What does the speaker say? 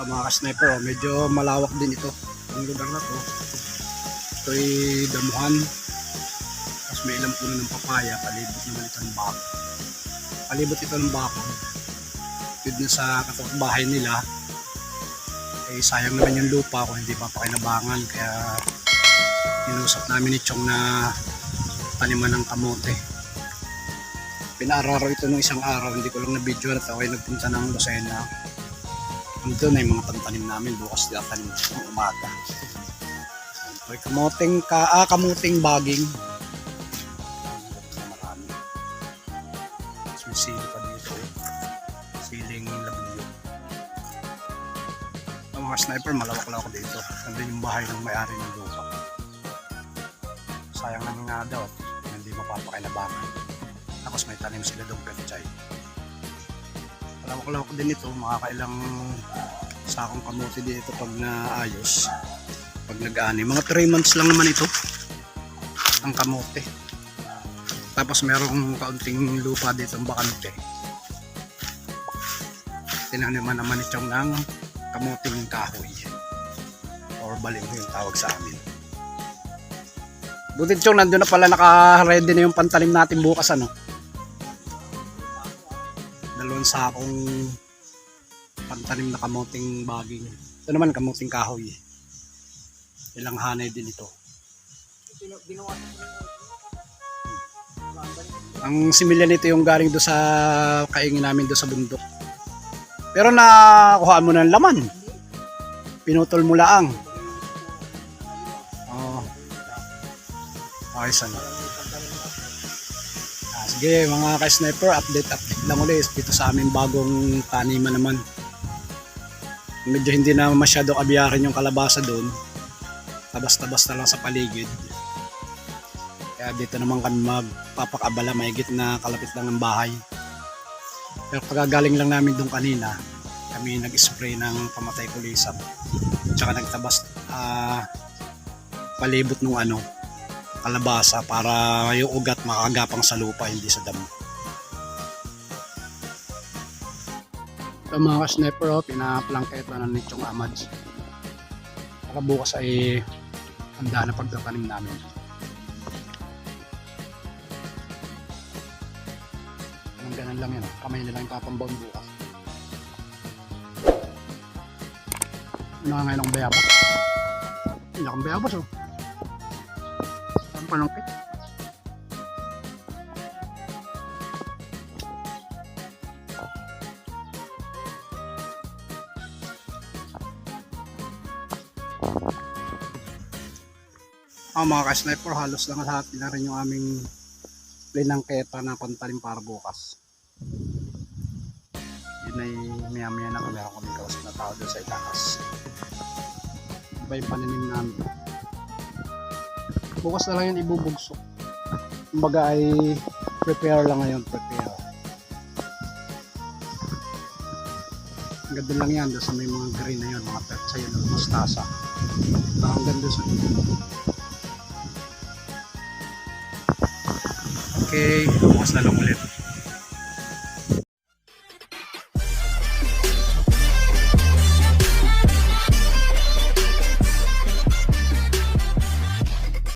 Ito mga ka-sniper, oh, medyo malawak din ito. Ang lugar na to. Ito'y damuhan. Tapos may ilang puno ng papaya. Palibot naman ito ng bako. Palibot ito ng bako. Yun na sa bahay nila. Eh sayang naman yung lupa kung hindi papakinabangan. Kaya inusap namin ni Chong na taniman ng kamote. Pinaararo ito nung isang araw. Hindi ko lang na video at ako ay nagpunta ng Lucena. Na yung mga pantanim namin bukas tatanim ng umaga. Ito ay kamuting, ka, ah, kamuting baging. Marami. Tapos may sili pa dito. Siling labuyo. Ang mga sniper, malawak-lawak dito. Nandun yung bahay ng may-ari ng lupa. Sayang naman nga daw. Hindi mapapakinabangan. Tapos may tanim sila doon pechay. Malawak-lawak din ito. Makakailang sakong kamote dito pag naayos. Pag nag-ani. Mga 3 months lang naman ito. Ang kamote. Tapos merong kaunting lupa dito ang bakante. Tinaniman naman itong ng kamuting kahoy. Or baling yung tawag sa amin. Buti chong nandun na pala naka-ready na yung pantalim natin bukas ano. Dalawang sakong pantalim na kamuting baging. Ito naman kamuting kahoy. Ilang hanay din ito. Ang similya nito yung galing do sa kaingin namin do sa bundok. Pero nakuha mo ng laman. Pinutol mo laang. Oo. Okay, sana. Sige, mga ka-sniper, update update lang ulit dito sa aming bagong taniman naman. Medyo hindi na masyado kabiyakin yung kalabasa doon. Tabas-tabas na lang sa paligid. Kaya dito naman kami magpapakabala, mahigit na kalapit lang ng bahay. Pero pagagaling lang namin doon kanina, kami nag-spray ng pamatay kulisap. Tsaka nagtabas ah, palibot ng ano, kalabasa para yung ugat makagapang sa lupa, hindi sa damo. Ito mga ka-sniper, oh, pinaplangketa na ni Chong Amads. Para bukas ay handa na pagtatanim namin. Ganun ganun lang yan. Kamay nila yung papambaon bukas. Ano nga ngayon ang bayabas? Akong bayabas oh. Ang panungkit. Ah, mga ka-sniper, halos lang lahat na rin yung aming linangketa na pantalim para bukas. Yun ay maya maya na kami ako kaming kausap na tao doon sa itaas. Iba yung pananim namin. Bukas na lang yun ibubugso. Kumbaga ay prepare lang ngayon, prepare. Ang ganda lang yan, doon sa may mga green na yun, mga petsa yun, mustasa. Ang ganda sa Okay, bukas na lang ulit.